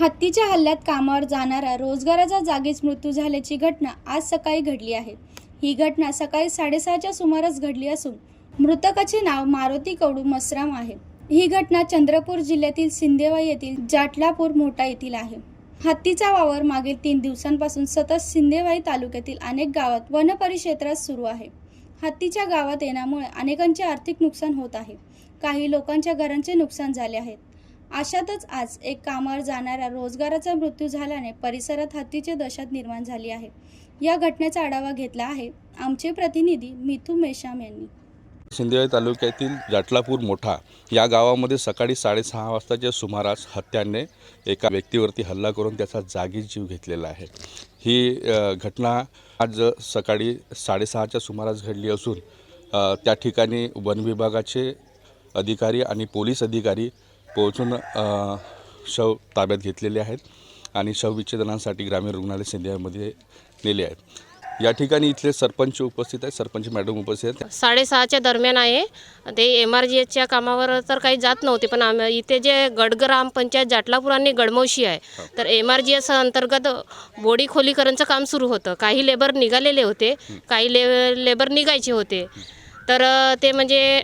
हत्तीच्या हल्ल्यात कामावर जाणारा रोजगाराचा जागीच मृत्यू झाल्याची घटना आज सकाळी घडली आहे. ही घटना सकाळी साडेसहाच्या सुमारास घडली असून मृतकाचे नाव मारुती कवडू मसराम आहे. ही घटना चंद्रपूर जिल्ह्यातील सिंदेवा येथील जाटलापूर मोठा येथील आहे. हत्तीचा वावर मागील तीन दिवसांपासून सतत सिंदेवाई तालुक्यातील अनेक गावात वनपरिक्षेत्रात सुरू आहे. हत्तीच्या गावात येण्यामुळे अनेकांचे आर्थिक नुकसान होत आहे. काही लोकांच्या घरांचे नुकसान झाले आहेत अशातच आज एक कामावर जाणाऱ्या रोजगाराचा मृत्यू झाल्याने परिसरात हत्तीची दहशत निर्माण झाली आहे. या घटनेचा आढावा घेतला आहे आमचे प्रतिनिधी मिथू मेश्राम यांनी. सिंदेवाई तालुक्यातील जाटलापूर मोठा या गावामध्ये सकाळी साडेसहा वाजताच्या सुमारास हत्याने एका व्यक्तीवरती हल्ला करून त्याचा जागीच जीव घेतलेला आहे. ही घटना आज सकाळी साडेसहाच्या सुमारास घडली असून त्या ठिकाणी वन विभागाचे अधिकारी आणि पोलीस अधिकारी पोहोचून शव ताब्यात घेतलेले आहेत आणि शवविच्छेदनासाठी ग्रामीण रुग्णालय सिंदेवाईमध्ये नेले आहेत. या ठिकाणी इथले सरपंच उपस्थित आहेत. सरपंच मॅडम उपस्थित आहेत. साडेसहाच्या दरम्यान आहे. ते एम आर जी एसच्या कामावर तर काही जात नव्हते पण आम इथे जे गडग्राम पंचायत जाटलापूर आणि गडमौशी आहे तर एम आर जी एस अंतर्गत बोडी खोलीकरणचं काम सुरू होतं. काही लेबर निघालेले होते काही ले लेबर निघायचे होते. तर ते म्हणजे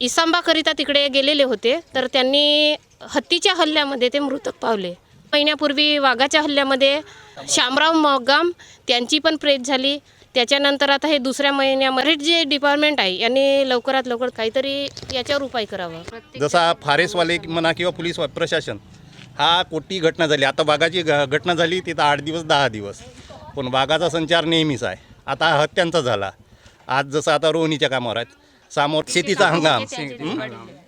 इसांबाकरिता तिकडे गेलेले होते. तर त्यांनी हत्तीच्या हल्ल्यामध्ये ते मृतक पावले. महिन्यापूर्वी वाघाच्या हल्ल्यामध्ये शामराव मगाम त्यांची पण प्रेत झाली. त्याच्यानंतर आता हे दुसऱ्या महिन्यामध्ये जे डिपार्टमेंट आहे यांनी लवकरात लवकर काहीतरी याच्यावर उपाय करावा. जसा फारेसवाले म्हणा किंवा पोलीस प्रशासन हा कोटी घटना झाली. आता वाघाची घ- घटना झाली तिथं आठ दिवस दहा दिवस. पण वाघाचा संचार नेहमीच आहे. आता हत्यांचा झाला. आज जसं आता रोहिणीच्या कामावर आहेत. समोर शेतीचा हंगाम. हं?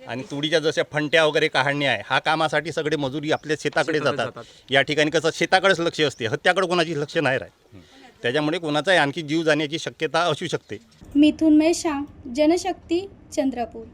आणि तुडीच्या जशा फंट्या वगैरे काढणे आहे हा कामासाठी सगळे मजुरी आपल्या शेताकडे जातात. या ठिकाणी कसं शेताकडेच लक्ष असते हत्याकडे कोणाची लक्ष नाही राहत. त्याच्यामुळे कोणाचाही आणखी जीव जाण्याची शक्यता असू शकते. मिथून मेश्राम जनशक्ती चंद्रपूर.